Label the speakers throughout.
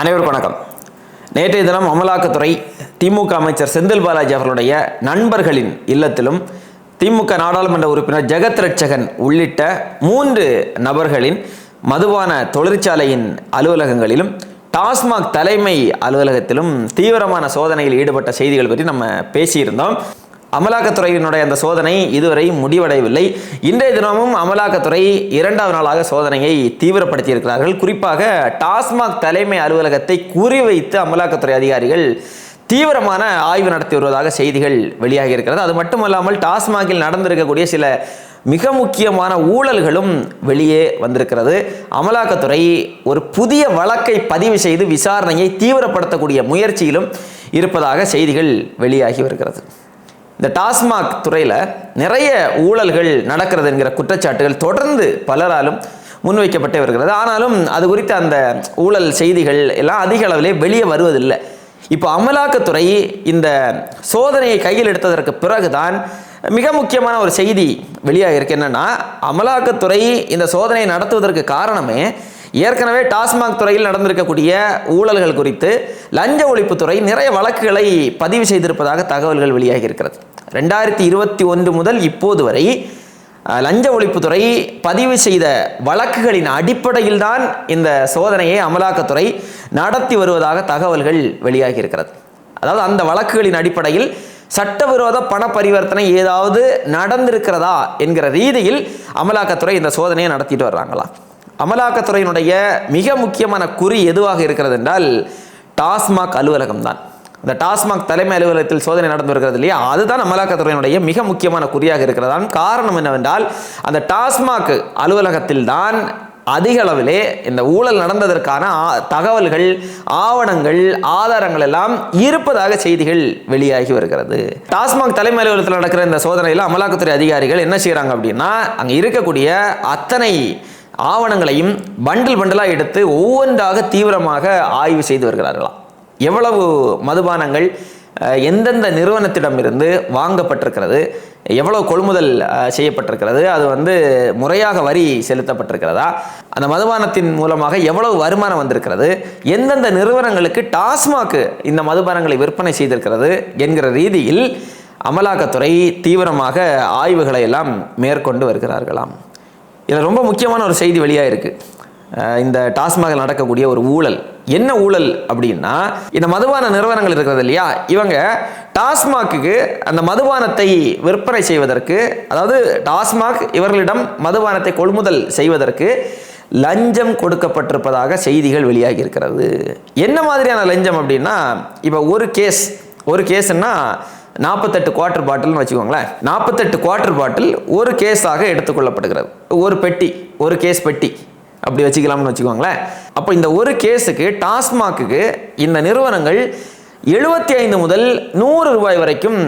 Speaker 1: அனைவருக்கும் வணக்கம். நேற்றைய தினம் அமலாக்கத்துறை திமுக அமைச்சர் செந்தில் பாலாஜி அவர்களுடைய நண்பர்களின் இல்லத்திலும் திமுக நாடாளுமன்ற உறுப்பினர் ஜெகத் ரட்சகன் உள்ளிட்ட மூன்று நபர்களின் மதுபான தொழிற்சாலையின் அலுவலகங்களிலும் டாஸ்மாக் தலைமை அலுவலகத்திலும் தீவிரமான சோதனையில் ஈடுபட்ட செய்திகள் பற்றி நம்ம பேசியிருந்தோம். அமலாக்கத்துறையினுடைய அந்த சோதனை இதுவரை முடிவடையவில்லை. இன்றைய தினமும் அமலாக்கத்துறை இரண்டாவது நாளாக சோதனையை தீவிரப்படுத்தி இருக்கிறார்கள் குறிப்பாக டாஸ்மாக் தலைமை அலுவலகத்தை குறிவைத்து அமலாக்கத்துறை அதிகாரிகள் தீவிரமான ஆய்வு நடத்தி வருவதாக செய்திகள் வெளியாகி இருக்கிறது அது மட்டுமல்லாமல் டாஸ்மாகில் நடந்திருக்கக்கூடிய சில மிக முக்கியமான ஊழல்களும் வெளியே வந்திருக்கிறது. அமலாக்கத்துறை ஒரு புதிய வழக்கை பதிவு செய்து விசாரணையை தீவிரப்படுத்தக்கூடிய முயற்சியிலும் இருப்பதாக செய்திகள் வெளியாகி வருகிறது. இந்த டாஸ்மாக் துறையில் நிறைய ஊழல்கள் நடக்கிறது என்கிற குற்றச்சாட்டுகள் தொடர்ந்து பலராலும் முன்வைக்கப்பட்டே வருகிறது ஆனாலும் அது குறித்த அந்த ஊழல் செய்திகள் எல்லாம் அதிக அளவிலே வெளியே வருவதில்லை. இப்போ அமலாக்கத்துறை இந்த சோதனையை கையில் எடுத்ததற்கு பிறகுதான் மிக முக்கியமான ஒரு செய்தி வெளியாக இருக்கு என்னன்னா அமலாக்கத்துறை இந்த சோதனையை நடத்துவதற்கு காரணமே ஏற்கனவே டாஸ்மாக் துறையில் நடந்திருக்கக்கூடிய ஊழல்கள் குறித்து லஞ்ச ஒழிப்புத்துறை நிறைய வழக்குகளை பதிவு செய்திருப்பதாக தகவல்கள் வெளியாகி இருக்கிறது ரெண்டாயிரத்தி இருபத்தி ஒன்று முதல் இப்போது வரை லஞ்ச ஒழிப்புத்துறை பதிவு செய்த வழக்குகளின் அடிப்படையில் தான் இந்த சோதனையை அமலாக்கத்துறை நடத்தி வருவதாக தகவல்கள் வெளியாகி இருக்கிறது அதாவது அந்த வழக்குகளின் அடிப்படையில் சட்டவிரோத பண பரிவர்த்தனை ஏதாவது நடந்திருக்கிறதா என்கிற ரீதியில் அமலாக்கத்துறை இந்த சோதனையை நடத்திட்டு வர்றாங்களா? அமலாக்கத்துறையினுடைய மிக முக்கியமான குறி எதுவாக இருக்கிறது என்றால் டாஸ்மாக் அலுவலகம் தான் இந்த டாஸ்மாக் தலைமை அலுவலகத்தில் சோதனை நடந்து வருகிறது இல்லையா? அதுதான் அமலாக்கத்துறையினுடைய மிக முக்கியமான குறியாக இருக்கிறதான் காரணம் என்னவென்றால் அந்த டாஸ்மாக் அலுவலகத்தில் தான் அதிக அளவிலே இந்த ஊழல் நடந்ததற்கான ஆ- தகவல்கள் ஆவணங்கள் ஆதாரங்கள் எல்லாம் இருப்பதாக செய்திகள் வெளியாகி வருகிறது. டாஸ்மாக் தலைமை அலுவலகத்தில் நடக்கிற இந்த சோதனையில் அமலாக்கத்துறை அதிகாரிகள் என்ன செய்கிறாங்க அப்படின்னா அங்கே இருக்கக்கூடிய அத்தனை ஆவணங்களையும் பண்டில் பண்டலாக எடுத்து ஒவ்வொன்றாக தீவிரமாக ஆய்வு செய்து வருகிறார்களாம். எவ்வளவு மதுபானங்கள் எந்தெந்த நிறுவனத்திடமிருந்து வாங்கப்பட்டிருக்கிறது எவ்வளோ கொள்முதல் செய்யப்பட்டிருக்கிறது அது வந்து முறையாக வரி செலுத்தப்பட்டிருக்கிறதா அந்த மதுபானத்தின் மூலமாக எவ்வளவு வருமானம் வந்திருக்கிறது எந்தெந்த நிறுவனங்களுக்கு டாஸ்மாக் இந்த மதுபானங்களை விற்பனை செய்திருக்கிறது என்கிற ரீதியில் அமலாக்கத்துறை தீவிரமாக ஆய்வுகளை எல்லாம் மேற்கொண்டு வருகிறார்களாம். இதில் ரொம்ப முக்கியமான ஒரு செய்தி வெளியாக இருக்குது இந்த டாஸ்மாகில் நடக்கக்கூடிய ஒரு ஊழல். என்ன ஊழல் அப்படின்னா இந்த மதுபான நிறுவனங்கள் இருக்கிறது இல்லையா? இவங்க டாஸ்மாக்கு அந்த மதுபானத்தை விற்பனை செய்வதற்கு அதாவது டாஸ்மாக் இவர்களிடம் மதுபானத்தை கொள்முதல் செய்வதற்கு லஞ்சம் கொடுக்கப்பட்டிருப்பதாக செய்திகள் வெளியாகி இருக்கிறது. என்ன மாதிரியான லஞ்சம் அப்படின்னா இப்போ ஒரு கேஸ் ஒரு கேஸ்ன்னா நாற்பத்தெட்டு குவார்ட்டர் பாட்டில்னு வச்சுக்கோங்களேன். நாற்பத்தெட்டு குவார்ட்டர் பாட்டில் ஒரு கேஸாக எடுத்துக்கொள்ளப்படுகிறது ஒரு பெட்டி ஒரு கேஸ் பெட்டி. அப்படி வச்சுக்கலாம்னு வச்சுக்கோங்களேன். அப்போ இந்த ஒரு கேஸுக்கு டாஸ்மாக்கு இந்த நிறுவனங்கள் எழுபத்தி ஐந்து முதல் நூறு ரூபாய் வரைக்கும்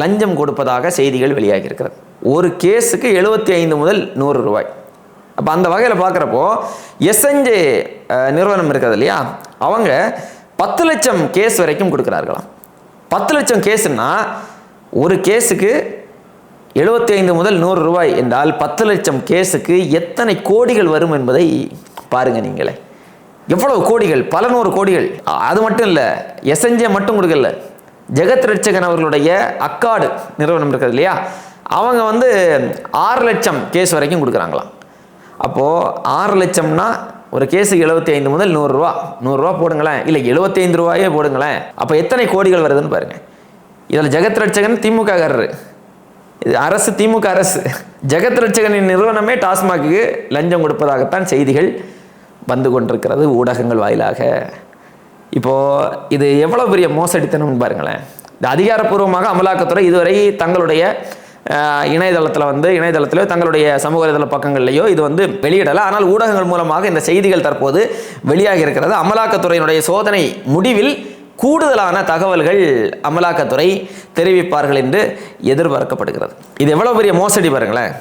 Speaker 1: லஞ்சம் கொடுப்பதாக செய்திகள் வெளியாகி இருக்கிறது ஒரு கேஸுக்கு எழுபத்தி ஐந்து முதல் நூறு ரூபாய். அப்போ அந்த வகையில் பார்க்குறப்போ எஸ்என்ஜே நிறுவனம் இருக்கிறது இல்லையா? அவங்க பத்து லட்சம் கேஸ் வரைக்கும் கொடுக்குறார்களாம். பத்து லட்சம் கேஸுன்னா ஒரு கேஸுக்கு எழுபத்தி ஐந்து முதல் நூறு ரூபாய் என்றால் பத்து லட்சம் கேஸுக்கு எத்தனை கோடிகள் வரும் என்பதை பாருங்க நீங்களே. எவ்வளவு கோடிகள்? பல நூறு கோடிகள். அது மட்டும் இல்லை எஸ்என்ஜே மட்டும் கொடுக்கல. ஜெகத் ரட்சகன் அவர்களுடைய அக்காடு நிறுவனம் இருக்கிறது இல்லையா? அவங்க வந்து ஆறு லட்சம் கேஸ் வரைக்கும் கொடுக்குறாங்களாம். அப்போது ஆறு லட்சம்னா ஒரு கேஸுக்கு எழுபத்தி ஐந்து முதல் நூறுரூவா நூறுரூவா போடுங்களேன். இல்லை எழுபத்தி ஐந்து ரூபாயே போடுங்களேன். அப்போ எத்தனை கோடிகள் வருதுன்னு பாருங்கள் இதில் ஜெகத் ரட்சகன் திமுககாரரு. இது அரசு திமுக அரசு ஜெகத் ரட்சகனின் நிறுவனமே டாஸ்மாக்கு லஞ்சம் கொடுப்பதாகத்தான் செய்திகள் வந்து கொண்டிருக்கிறது ஊடகங்கள் வாயிலாக. இப்போது இது எவ்வளோ பெரிய மோசடித்தனம்னு பாருங்களேன். இந்த அதிகாரப்பூர்வமாக அமலாக்கத்துறை இதுவரை தங்களுடைய இணையதளத்தில் வந்து இணையதளத்திலோ தங்களுடைய சமூக வலைதள பக்கங்கள்லையோ இது வந்து வெளியிடலை. ஆனால் ஊடகங்கள் மூலமாக இந்த செய்திகள் தற்போது வெளியாகி இருக்கிறது. அமலாக்கத்துறையினுடைய சோதனை முடிவில் கூடுதலான தகவல்கள் அமலாக்கத்துறை தெரிவிப்பார்கள் என்று எதிர்பார்க்கப்படுகிறது. இது எவ்வளவு பெரிய மோசடி பாருங்களேன்.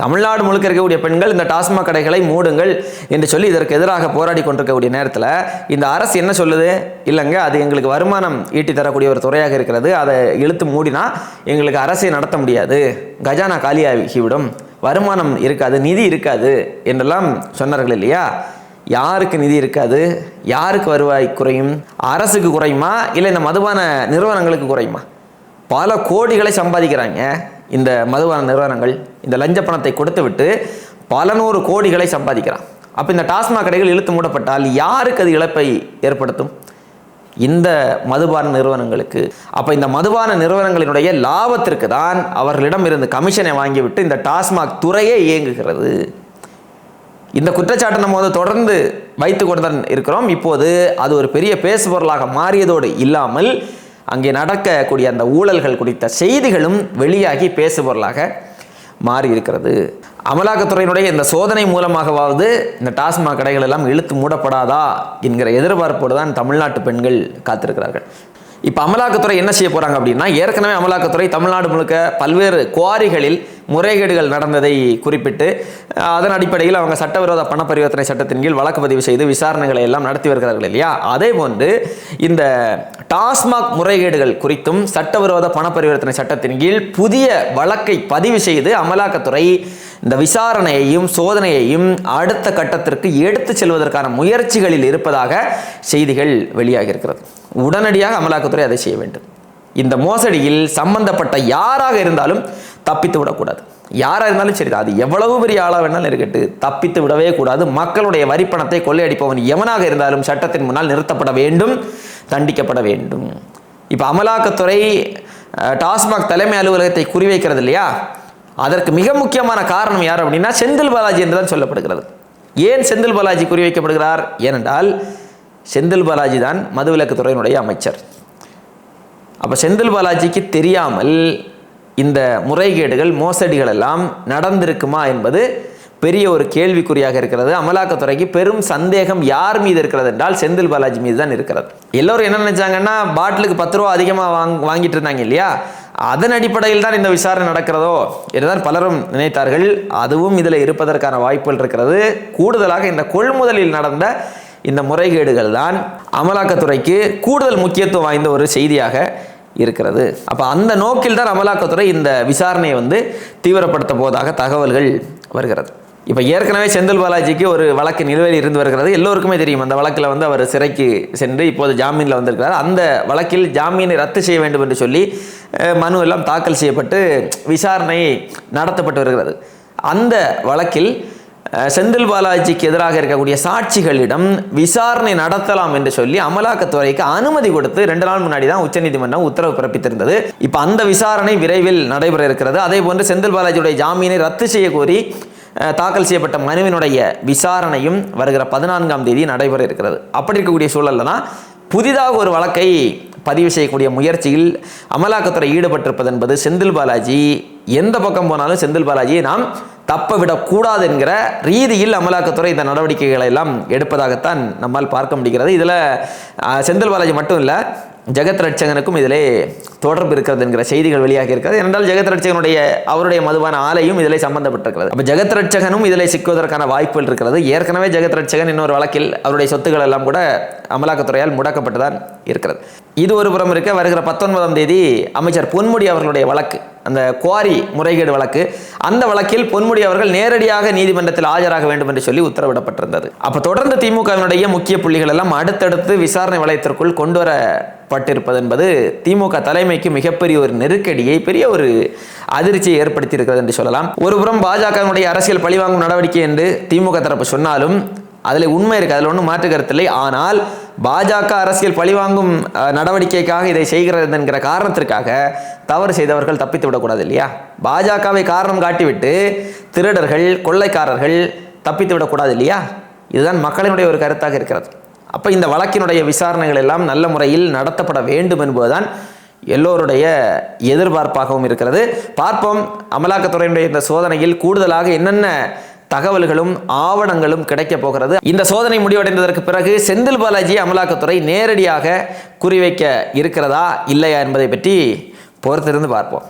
Speaker 1: தமிழ்நாடு முழுக்க இருக்கக்கூடிய பெண்கள் இந்த டாஸ்மாக் கடைகளை மூடுங்கள் என்று சொல்லி இதற்கு எதிராக போராடி கொண்டிருக்கக்கூடிய நேரத்தில் இந்த அரசு என்ன சொல்லுது? இல்லைங்க அது எங்களுக்கு வருமானம் ஈட்டி தரக்கூடிய ஒரு துறையாக இருக்கிறது. அதை இழுத்து மூடினா எங்களுக்கு அரசை நடத்த முடியாது. கஜானா காலியாகிவிடும் வருமானம் இருக்காது நிதி இருக்காது என்றெல்லாம் சொன்னார்கள் இல்லையா? யாருக்கு நிதி இருக்காது? யாருக்கு வருவாய் குறையும்? அரசுக்கு குறையுமா? இல்லை இந்த மதுபான நிறுவனங்களுக்கு குறையுமா? பல கோடிகளை சம்பாதிக்கிறாங்க இந்த மதுபான நிறுவனங்கள். இந்த லஞ்ச பணத்தை கொடுத்து விட்டு பல நூறு கோடிகளை சம்பாதிக்கிறான். அப்போ இந்த டாஸ்மாக் கடைகள் இழுத்து மூடப்பட்டால் யாருக்கு அது இழப்பை ஏற்படுத்தும்? இந்த மதுபான நிறுவனங்களுக்கு. அப்போ இந்த மதுபான நிறுவனங்களினுடைய லாபத்திற்கு தான் அவர்களிடம் இருந்து கமிஷனை வாங்கிவிட்டு இந்த டாஸ்மாக் துறையே இயங்குகிறது. இந்த குற்றச்சாட்டை நம்ம வந்து தொடர்ந்து வைத்து கொண்டுதான் இருக்கிறோம். இப்போது அது ஒரு பெரிய பேசுபொருளாக மாறியதோடு இல்லாமல் அங்கே நடக்கக்கூடிய அந்த ஊழல்கள் குறித்த செய்திகளும் வெளியாகி பேசுபொருளாக மாறி இருக்கிறது அமலாக்கத்துறையினுடைய இந்த சோதனை மூலமாகவாவது இந்த டாஸ்மாக் கடைகள் எல்லாம் இழுத்து மூடப்படாதா என்கிற எதிர்பார்ப்போடு தான் தமிழ்நாட்டு பெண்கள் காத்திருக்கிறார்கள். இப்போ அமலாக்கத்துறை என்ன செய்ய போகிறாங்க அப்படின்னா ஏற்கனவே அமலாக்கத்துறை தமிழ்நாடு முழுக்க பல்வேறு குவாரிகளில் முறைகேடுகள் நடந்ததை குறிப்பிட்டு அதன் அடிப்படையில் அவங்க சட்டவிரோத பண பரிவர்த்தனை சட்டத்தின் கீழ் வழக்கு பதிவு செய்து விசாரணைகளை எல்லாம் நடத்தி வருகிறார்கள் இல்லையா? அதே போன்று இந்த டாஸ்மாக் முறைகேடுகள் குறித்தும் சட்டவிரோத பண பரிவர்த்தனை சட்டத்தின் கீழ் புதிய வழக்கை பதிவு செய்து அமலாக்கத்துறை இந்த விசாரணையையும் சோதனையையும் அடுத்த கட்டத்திற்கு எடுத்து செல்வதற்கான முயற்சிகளில் இருப்பதாக செய்திகள் வெளியாகி இருக்கிறது. உடனடியாக அமலாக்கத்துறை அதை செய்ய வேண்டும். இந்த மோசடியில் சம்பந்தப்பட்ட யாராக இருந்தாலும் தப்பித்து விடக்கூடாது. யாராக இருந்தாலும் சரி அது எவ்வளவு பெரிய ஆளாக வேணாலும் இருக்கட்டு தப்பித்து விடவே கூடாது. மக்களுடைய வரிப்பணத்தை கொள்ளையடிப்பவன் எவனாக இருந்தாலும் சட்டத்தின் முன்னால் நிறுத்தப்பட வேண்டும் தண்டிக்கப்பட வேண்டும். இப்போ அமலாக்கத்துறை டாஸ்மாக் தலைமை அலுவலகத்தை குறிவைக்கிறது இல்லையா? அதற்கு மிக முக்கியமான காரணம் யார் அப்படின்னா செந்தில் பாலாஜி என்று தான் சொல்லப்படுகிறது. ஏன் செந்தில் பாலாஜி குறிவைக்கப்படுகிறார்? ஏனென்றால் செந்தில் பாலாஜி தான் மதுவிலக்கு துறையினுடைய அமைச்சர். அப்போ செந்தில் பாலாஜிக்கு தெரியாமல் இந்த முறைகேடுகள் மோசடிகள் எல்லாம் நடந்திருக்குமா என்பது பெரிய ஒரு கேள்விக்குறியாக இருக்கிறது. அமலாக்கத்துறைக்கு பெரும் சந்தேகம் யார் மீது இருக்கிறது என்றால் செந்தில் பாலாஜி மீது தான் இருக்கிறது. எல்லோரும் என்ன நினைச்சாங்கன்னா பாட்டிலுக்கு பத்து ரூபா அதிகமாக வாங் வாங்கிட்டு இருந்தாங்க இல்லையா? அதன் அடிப்படையில் தான் இந்த விசாரணை நடக்கிறதோ என்றுதான் பலரும் நினைத்தார்கள். அதுவும் இதில் இருப்பதற்கான வாய்ப்புகள் இருக்கிறது. கூடுதலாக இந்த கொள்முதலில் நடந்த இந்த முறைகேடுகள் தான் அமலாக்கத்துறைக்கு கூடுதல் முக்கியத்துவம் வாய்ந்த ஒரு செய்தியாக இருக்கிறது. அப்போ அந்த நோக்கில் தான் அமலாக்கத்துறை இந்த விசாரணையை வந்து தீவிரப்படுத்த போவதாக தகவல்கள் வருகிறது. இப்போ ஏற்கனவே செந்தில் பாலாஜிக்கு ஒரு வழக்கு நிலுவையில் இருந்து வருகிறது. எல்லோருக்குமே தெரியும். அந்த வழக்கில் வந்து அவர் சிறைக்கு சென்று இப்போது ஜாமீனில் வந்திருக்கிறார். அந்த வழக்கில் ஜாமீனை ரத்து செய்ய வேண்டும் என்று சொல்லி மனு எல்லாம் தாக்கல் செய்யப்பட்டு விசாரணை நடத்தப்பட்டு வருகிறது. அந்த வழக்கில் செந்தில் பாலாஜிக்கு எதிராக இருக்கக்கூடிய சாட்சிகளிடம் விசாரணை நடத்தலாம் என்று சொல்லி அமலாக்கத்துறைக்கு அனுமதி கொடுத்து ரெண்டு நாள் முன்னாடி தான் உச்சநீதிமன்றம் உத்தரவு பிறப்பித்திருந்தது. இப்போ அந்த விசாரணை விரைவில் நடைபெற இருக்கிறது. அதே போன்று செந்தில் பாலாஜியுடைய ஜாமீனை ரத்து செய்ய கோரி தாக்கல் செய்யப்பட்ட மனுவினுடைய விசாரணையும் வருகிற பதினான்காம் தேதி நடைபெற இருக்கிறது. அப்படி இருக்கக்கூடிய சூழலில் தான் புதிதாக ஒரு வழக்கை பதிவு செய்யக்கூடிய முயற்சியில் அமலாக்கத்துறை ஈடுபட்டிருப்பது என்பது செந்தில் பாலாஜி எந்த பக்கம் போனாலும் செந்தில் பாலாஜியை நாம் தப்ப விடக்கூடாது என்கிற ரீதியில் அமலாக்கத்துறை இந்த நடவடிக்கைகளை எல்லாம் எடுப்பதாகத்தான் நம்மால் பார்க்க முடிகிறது. இதில் செந்தில் பாலாஜி மட்டும் இல்லை ஜெகத் ரட்சகனுக்கும் இதிலே தொடர்பு இருக்கிறது என்கிற செய்திகள் வெளியாகி இருக்கிறது. ஏனென்றால் ஜெகத் ரட்சகனுடைய அவருடைய மதுபான ஆலையும் இதில் சம்பந்தப்பட்டிருக்கிறது. அப்போ ஜெகத் ரட்சகனும் இதில் சிக்குவதற்கான வாய்ப்புகள் இருக்கிறது. ஏற்கனவே ஜெகத் ரட்சகன் இன்னொரு வழக்கில் அவருடைய சொத்துக்கள் எல்லாம் கூட அமலாக்கத்துறையால் முடக்கப்பட்டு தான் இருக்கிறது. இது ஒரு புறம் இருக்க வருகிற பத்தொன்பதாம் தேதி அமைச்சர் பொன்முடி அவர்களுடைய வழக்கு அந்த குவாரி முறைகேடு வழக்கு அந்த வழக்கில் பொன்முடி அவர்கள் நேரடியாக நீதிமன்றத்தில் ஆஜராக வேண்டும் என்று சொல்லி உத்தரவிடப்பட்டிருந்தது. அப்போ தொடர்ந்து திமுகவினுடைய முக்கிய புள்ளிகள் எல்லாம் அடுத்தடுத்து விசாரணை வளையத்திற்குள் கொண்டு வர பட்டிருப்பது என்பது திமுக தலைமைக்கு மிகப்பெரிய ஒரு நெருக்கடியை பெரிய ஒரு அதிர்ச்சியை ஏற்படுத்தி இருக்கிறது என்று சொல்லலாம். ஒருபுறம் பாஜகவினுடைய அரசியல் பழிவாங்கும் நடவடிக்கை என்று திமுக தரப்பு சொன்னாலும் அதில் உண்மை இருக்குது அதில் ஒன்றும் மாற்று கருத்தில்லை ஆனால் பாஜக அரசியல் பழிவாங்கும் நடவடிக்கைக்காக இதை செய்கிறது என்கிற காரணத்திற்காக தவறு செய்தவர்கள் தப்பித்து விடக்கூடாது இல்லையா? பாஜகவை காரணம் காட்டிவிட்டு திருடர்கள் கொள்ளைக்காரர்கள் தப்பித்து விடக்கூடாது இல்லையா? இதுதான் மக்களினுடைய ஒரு கருத்தாக இருக்கிறது. அப்போ இந்த வழக்கினுடைய விசாரணைகள் எல்லாம் நல்ல முறையில் நடத்தப்பட வேண்டும் என்பதுதான் எல்லோருடைய எதிர்பார்ப்பாகவும் இருக்கிறது. பார்ப்போம் அமலாக்கத்துறையினுடைய இந்த சோதனையில் கூடுதலாக என்னென்ன தகவல்களும் ஆவணங்களும் கிடைக்கப் போகிறது. இந்த சோதனை முடிவடைந்ததற்கு பிறகு செந்தில் பாலாஜி அமலாக்கத்துறை நேரடியாக குறிவைக்க இருக்கிறதா இல்லையா என்பதை பற்றி பொறுத்திருந்து பார்ப்போம்.